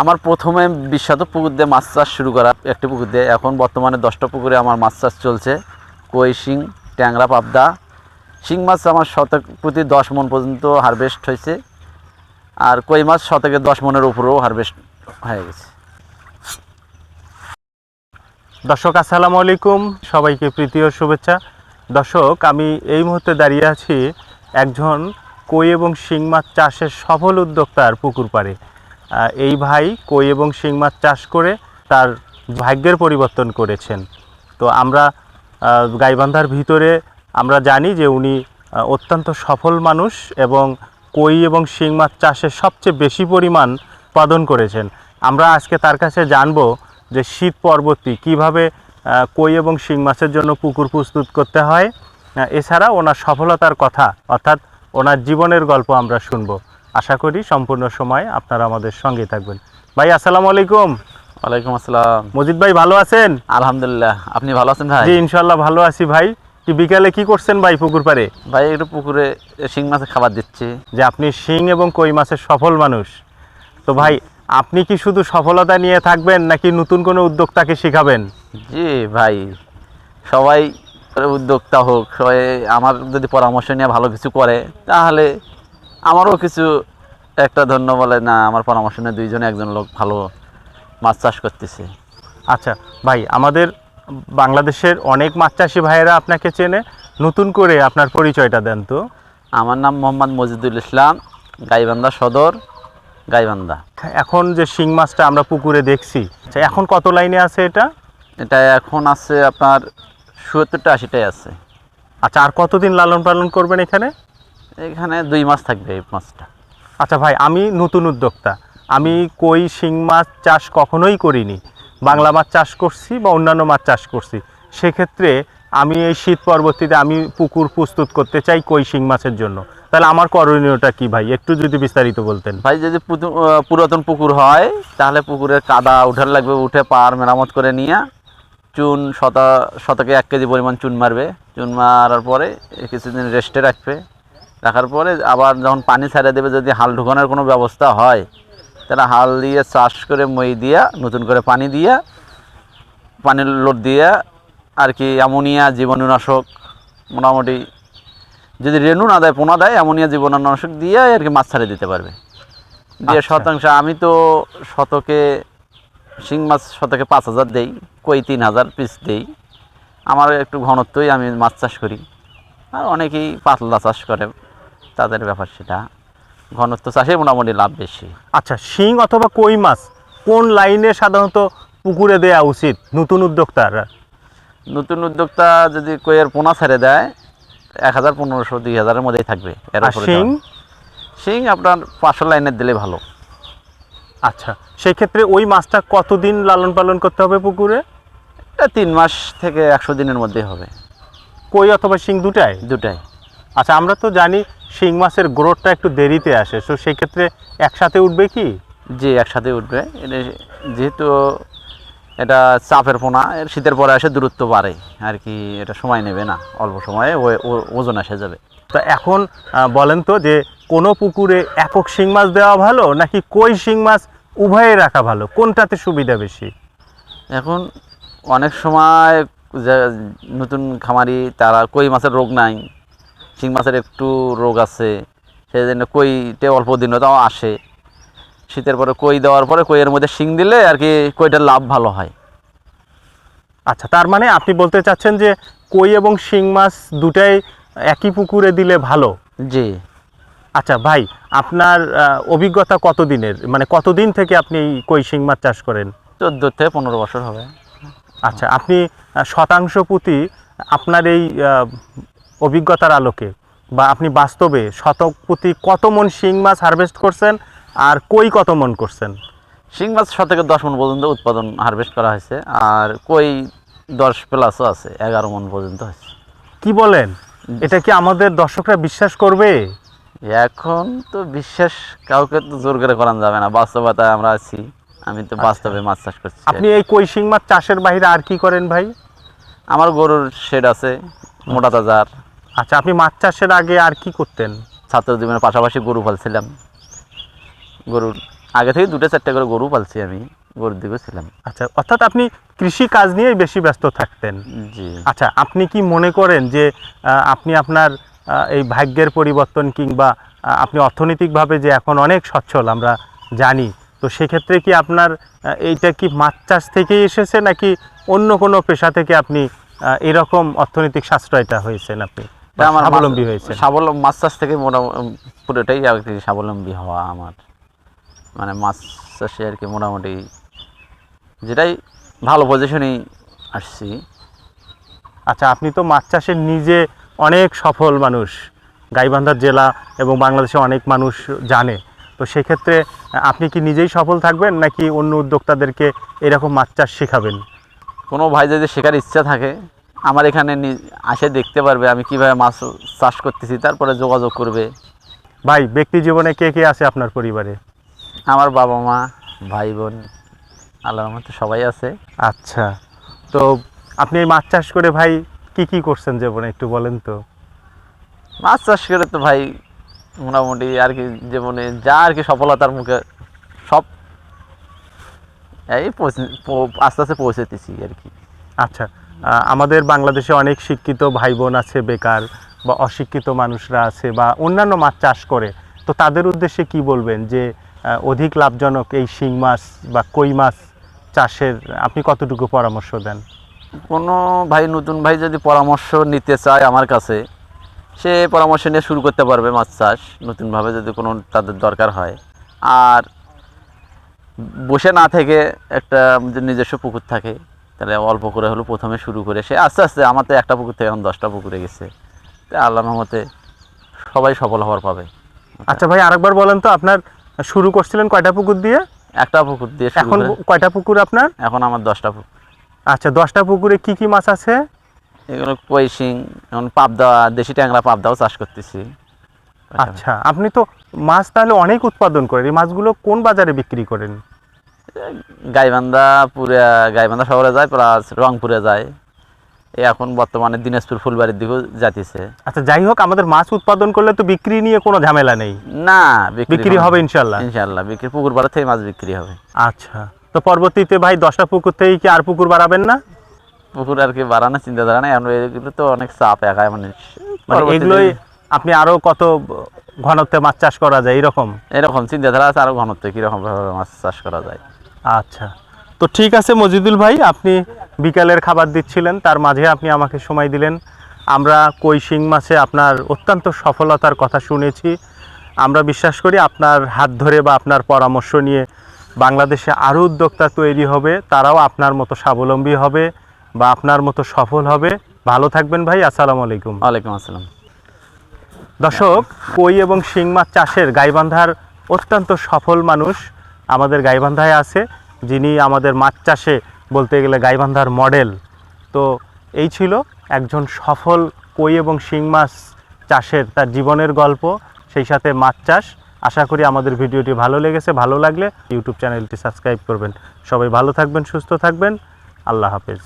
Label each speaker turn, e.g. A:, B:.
A: আমার প্রথমে বিশ্বত পুকুর দিয়ে মাছ চাষ শুরু করা একটি পুকুর দিয়ে। এখন বর্তমানে দশটা পুকুরে আমার মাছ চাষ চলছে। কই, শিং, ট্যাংরা, পাবদা। শিং মাছ আমার শতক প্রতি দশ মন পর্যন্ত হারভেস্ট হয়েছে। আর কই মাছ শতকে দশ মনের উপরেও হারভেস্ট হয়ে গেছে।
B: দর্শক, আসসালামু আলাইকুম। সবাইকে প্রীতি ও শুভেচ্ছা। দর্শক, আমি এই মুহূর্তে দাঁড়িয়ে আছি একজন কই এবং শিং মাছ চাষের সফল উদ্যোক্তার পুকুর পাড়ে। এই ভাই কই এবং শিং মাছ চাষ করে তার ভাগ্যের পরিবর্তন করেছেন। তো আমরা গাইবান্ধার ভিতরে আমরা জানি যে উনি অত্যন্ত সফল মানুষ এবং কই এবং শিং মাছ চাষে সবচেয়ে বেশি পরিমাণ উৎপাদন করেছেন। আমরা আজকে তার কাছে জানব যে শীত পরবর্তী কীভাবে কই এবং শিং মাছের জন্য পুকুর প্রস্তুত করতে হয়। এছাড়া ওনার সফলতার কথা, অর্থাৎ ওনার জীবনের গল্প আমরা শুনব। আশা করি সম্পূর্ণ সময় আপনারা আমাদের সঙ্গে থাকবেন। ভাই আসসালামু আলাইকুম।
A: ওয়ালাইকুম আসসালাম।
B: মজিদ ভাই ভালো আছেন?
A: আলহামদুলিল্লাহ আপনি ভালো আছেন ভাই?
B: জি ইনশাল্লাহ ভালো আছি ভাই। কি বিকালে কি করছেন ভাই পুকুর পাড়ে?
A: ভাই একটু পুকুরে শিং মাছের খাবার দিচ্ছি।
B: যে আপনি শিং এবং কই মাছের সফল মানুষ। তো ভাই আপনি কি শুধু সফলতা নিয়ে থাকবেন নাকি নতুন কোনো উদ্যোক্তাকে শিখাবেন?
A: জি ভাই সবাই উদ্যোক্তা হোক সবাই আমার যদি পরামর্শ নিয়ে ভালো কিছু করে তাহলে আমারও কিছু একটা ধন্য বলে না আমার পরামর্শ নিয়ে দুইজনে একজন লোক ভালো মাছ চাষ করতেছে।
B: আচ্ছা ভাই আমাদের বাংলাদেশের অনেক মাছ চাষি ভাইয়েরা আপনাকে চেনে। নতুন করে আপনার পরিচয়টা দেন তো।
A: আমার নাম মোহাম্মদ মজিদুল ইসলাম গাইবান্ধা সদর গাইবান্ধা।
B: এখন যে শিং মাছটা আমরা পুকুরে দেখছি আচ্ছা এখন কত লাইনে আছে এটা?
A: এটা এখন আছে আপনার সত্তরটা আশিটাই আছে।
B: আচ্ছা আর কতদিন লালন পালন করবেন এখানে?
A: এখানে দুই মাস থাকবে এই মাছটা।
B: আচ্ছা ভাই, আমি নতুন উদ্যোক্তা। আমি কই শিং মাছ চাষ কখনোই করিনি। বাংলা মাছ চাষ করছি বা অন্যান্য মাছ চাষ করছি। সেক্ষেত্রে আমি এই শীত পরবর্তীতে আমি পুকুর প্রস্তুত করতে চাই কই শিং মাছের জন্য। তাহলে আমার করণীয়টা কি ভাই? একটু যদি বিস্তারিত বলতেন।
A: ভাই, যদি পুরাতন পুকুর হয়, তাহলে পুকুরের কাদা উঠার লাগবে, উঠে পার মেরামত করে নিয়ে চুন শতা শতকে এক কেজি পরিমাণ চুন মারবে। চুন মারার পরে কিছুদিন রেস্টে রাখবে। রাখার পরে আবার যখন পানি ছাড়া দেবে যদি হাল ঢুকানোর কোনো ব্যবস্থা হয় তাহলে হাল দিয়ে চাষ করে মই দিয়া নতুন করে পানি দিয়া পানির লোড দিয়া আর কি অ্যামোনিয়া জীবাণুনাশক মোটামুটি যদি রেণু না দেয় পোনা দেয় অ্যামোনিয়া জীবাণুনাশক দিয়ে আর কি মাছ ছাড়ে দিতে পারবে। দিয়ে
B: আচ্ছা।
A: শতাংশ আমি তো শতকে শিং মাছ শতকে পাঁচ হাজার দেই কই তিন হাজার পিস দেই। আমার একটু ঘনত্বই আমি মাছ চাষ করি। আর অনেকেই পাতলা চাষ করে। তাদের ব্যাপার সেটা। ঘনত্ব চাষে মোটামুটি লাভ বেশি।
B: আচ্ছা শিং অথবা কই মাছ কোন লাইনে সাধারণত পুকুরে দেওয়া উচিত নতুন উদ্যোক্তারা?
A: নতুন উদ্যোক্তা যদি কইয়ের পোনা ছেড়ে দেয় এক হাজার পনেরোশো দুই হাজারের মধ্যেই থাকবে এর
B: শিং?
A: শিং আপনার পাঁচশো লাইনের দিলে ভালো।
B: আচ্ছা সেক্ষেত্রে ওই মাছটা কতদিন লালন পালন করতে হবে পুকুরে?
A: এটা তিন মাস থেকে একশো দিনের মধ্যেই হবে।
B: কই অথবা শিং দুটাই?
A: দুটাই।
B: আচ্ছা আমরা তো জানি শিং মাছের গ্রোথটা একটু দেরিতে আসে তো সেই ক্ষেত্রে একসাথে উঠবে কি?
A: জি একসাথে উঠবে। এটা যেহেতু এটা চাপের পোনা শীতের পরে এসে দূরত্ব বাড়ে আর কি এটা সময় নেবে না অল্প সময়ে ওজন এসে যাবে।
B: তো এখন বলেন তো যে কোনো পুকুরে একক শিং মাছ দেওয়া ভালো নাকি কই শিং মাছ উভয়ে রাখা ভালো? কোনটাতে সুবিধা বেশি?
A: এখন অনেক সময় যে নতুন খামারি তারা কই মাছের রোগ নাই শিং মাছের একটু রোগ আছে সেই জন্য কইতে অল্প দিনও তাও আসে। শীতের পরে কই দেওয়ার পরে কইয়ের মধ্যে শিং দিলে আর কি কইটার লাভ ভালো হয়।
B: আচ্ছা তার মানে আপনি বলতে চাচ্ছেন যে কই এবং শিং মাছ দুটাই একই পুকুরে দিলে ভালো?
A: জি।
B: আচ্ছা ভাই আপনার অভিজ্ঞতা কতদিনের? মানে কতদিন থেকে আপনি কই শিং মাছ চাষ করেন?
A: চোদ্দ থেকে পনেরো বছর হবে।
B: আচ্ছা আপনি শতাংশ প্রতি আপনার এই অভিজ্ঞতার আলোকে বা আপনি বাস্তবে শতক প্রতি কত মন শিং মাছ হারভেস্ট করছেন আর কই কত মন করছেন?
A: শিং মাছ থেকে দশ মন পর্যন্ত উৎপাদন হারভেস্ট করা হয়েছে আর কই দশ প্লাসও আছে এগারো মন পর্যন্ত হয়েছে।
B: কি বলেন? এটা কি আমাদের দর্শকরা বিশ্বাস করবে?
A: এখন তো বিশ্বাস কাউকে তো জোর করে করানো যাবে না বাস্তবতায় আমরা আছি আমি তো বাস্তবে মাছ চাষ করছি।
B: আপনি এই কই শিং মাছ চাষের বাইরে আর কি করেন ভাই?
A: আমার গরুর শেড আছে মোটা তাজার
B: আচ্ছা আপনি মাছ চাষের আগে আর কি করতেন?
A: ছাত্র জীবনের পাশাপাশি গরু পালছিলাম। গরুর আগে থেকে দুটো চারটে করে গরু পালছি আমি গরুর দিকেও ছিলাম।
B: আচ্ছা অর্থাৎ আপনি কৃষি কাজ নিয়েই বেশি ব্যস্ত থাকতেন।
A: জি।
B: আচ্ছা আপনি কি মনে করেন যে আপনি আপনার এই ভাগ্যের পরিবর্তন কিংবা আপনি অর্থনৈতিকভাবে যে এখন অনেক সচ্ছল আমরা জানি তো সেক্ষেত্রে কি আপনার এইটা কি মাছ চাষ থেকেই এসেছে নাকি অন্য কোনো পেশা থেকে আপনি এরকম অর্থনৈতিক সাশ্রয়টা হয়েছেন আপনি?
A: আমার
B: স্বাবলম্বী হয়েছেন
A: স্বাবলম্বী মাছ চাষ থেকে মোটামুটি পুরোটাই আর কি স্বাবলম্বী হওয়া আমার। মানে মাছ চাষে আর কি মোটামুটি যেটাই ভালো পজিশনেই আসছি।
B: আচ্ছা আপনি তো মাছ চাষে নিজে অনেক সফল মানুষ। গাইবান্ধার জেলা এবং বাংলাদেশে অনেক মানুষ জানে। তো সেক্ষেত্রে আপনি কি নিজেই সফল থাকবেন নাকি অন্য উদ্যোক্তাদেরকে এরকম মাছ চাষ শেখাবেন?
A: কোনো ভাই যদি শেখার ইচ্ছা থাকে আমার এখানে আসে দেখতে পারবে আমি কীভাবে মাছ চাষ করতেছি তারপরে যোগাযোগ করবে।
B: ভাই ব্যক্তি জীবনে কে কে আছে আপনার পরিবারে?
A: আমার বাবা মা ভাই বোন আল্লাহর মতো সবাই আছে।
B: আচ্ছা। তো আপনি এই মাছ চাষ করে ভাই কি কি করছেন জীবনে একটু বলেন তো?
A: মাছ চাষ করে তো ভাই মোটামুটি আর কি জীবনে যা আর কি সফলতার মুখে সব এই আস্তে আস্তে পৌঁছেতেছি আর কি।
B: আচ্ছা। আমাদের বাংলাদেশে অনেক শিক্ষিত ভাই বোন আছে বেকার বা অশিক্ষিত মানুষরা আছে বা অন্যান্য মাছ চাষ করে। তো তাদের উদ্দেশ্যে কি বলবেন যে অধিক লাভজনক এই শিং মাছ বা কই মাছ চাষের আপনি কতটুকু পরামর্শ দেন?
A: কোনো ভাই, নতুন ভাই যদি পরামর্শ নিতে চায় আমার কাছে, সে পরামর্শ নিয়ে শুরু করতে পারবে মাছ চাষ, নতুনভাবে যদি কোনো তাদের দরকার হয়। আর বসে না থেকে একটা নিজস্ব পুকুর থাকে তাহলে অল্প করে হলো প্রথমে শুরু করে সে আস্তে আস্তে আমার তো একটা পুকুর থেকে এখন দশটা পুকুরে গেছে। তো আল্লাহ মতে সবাই সফল হওয়ার পাবে।
B: আচ্ছা ভাই আরেকবার বলেন তো আপনার শুরু করছিলেন কয়টা পুকুর দিয়ে?
A: একটা পুকুর দিয়ে
B: এখন কয়টা পুকুর আপনার?
A: এখন আমার দশটা পুকুর।
B: আচ্ছা দশটা পুকুরে কি কি মাছ আছে?
A: এগুলো কই শিং এখন পাবদা দেশি ট্যাংরা পাবদাও চাষ করতেছি।
B: আচ্ছা আপনি তো মাছ তাহলে অনেক উৎপাদন করেন। এই মাছগুলো কোন বাজারে বিক্রি করেন?
A: গাইবান্ধা পুরা গাইবান্ধা শহরে যায় প্লাস রংপুরে যায়। এই এখন বর্তমানে দিনাজপুর ফুলবাড়ির দিকেও যাতিছে
B: আচ্ছা যাই হোক আমাদের মাছ উৎপাদন করলে তো বিক্রি নিয়ে কোনো ঝামেলা নেই।
A: না
B: বিক্রি হবে ইনশাল্লাহ
A: ইনশাল্লাহ বিক্রি পুকুর পাড়া থেকে মাছ বিক্রি হবে।
B: আচ্ছা তো পরবর্তীতে ভাই দশটা পুকুর থেকে কি আর পুকুর বাড়াবেন না?
A: পুকুর আর কি বাড়ানোর চিন্তাধারা নেই এগুলো তো অনেক চাপ একাই মানুষ
B: মানে এগুলোই আপনি আরও কত ঘনত্বে মাছ চাষ করা যায় এরকম?
A: এরকম চিন্তাধারা আছে আরও ঘনত্ব কীরকম ভাবে মাছ চাষ করা যায়।
B: আচ্ছা। তো ঠিক আছে মজিদুল ভাই আপনি বিকালের খাবার দিচ্ছিলেন তার মাঝে আপনি আমাকে সময় দিলেন। আমরা কই শিং মাছে আপনার অত্যন্ত সফলতার কথা শুনেছি। আমরা বিশ্বাস করি আপনার হাত ধরে বা আপনার পরামর্শ নিয়ে বাংলাদেশে আরও উদ্যোক্তা তৈরি হবে তারাও আপনার মতো স্বাবলম্বী হবে বা আপনার মতো সফল হবে। ভালো থাকবেন ভাই আসসালামু আলাইকুম।
A: ওয়ালাইকুম আসসালাম।
B: দর্শক কই এবং শিং মাছ চাষের গাইবান্ধার অত্যন্ত সফল মানুষ আমাদের গাইবান্ধায় আছে, যিনি আমাদের মাছ চাষে বলতে গেলে গাইবান্ধার মডেল তো এই ছিল একজন সফল কই এবং শিং মাছ চাষের তার জীবনের গল্প, সেই সাথে মাছ চাষ। আশা করি আমাদের ভিডিওটি ভালো লেগেছে, ভালো লাগলে ইউটিউব চ্যানেলটি সাবস্ক্রাইব করবেন। সবাই ভালো থাকবেন, সুস্থ থাকবেন। আল্লাহ হাফেজ।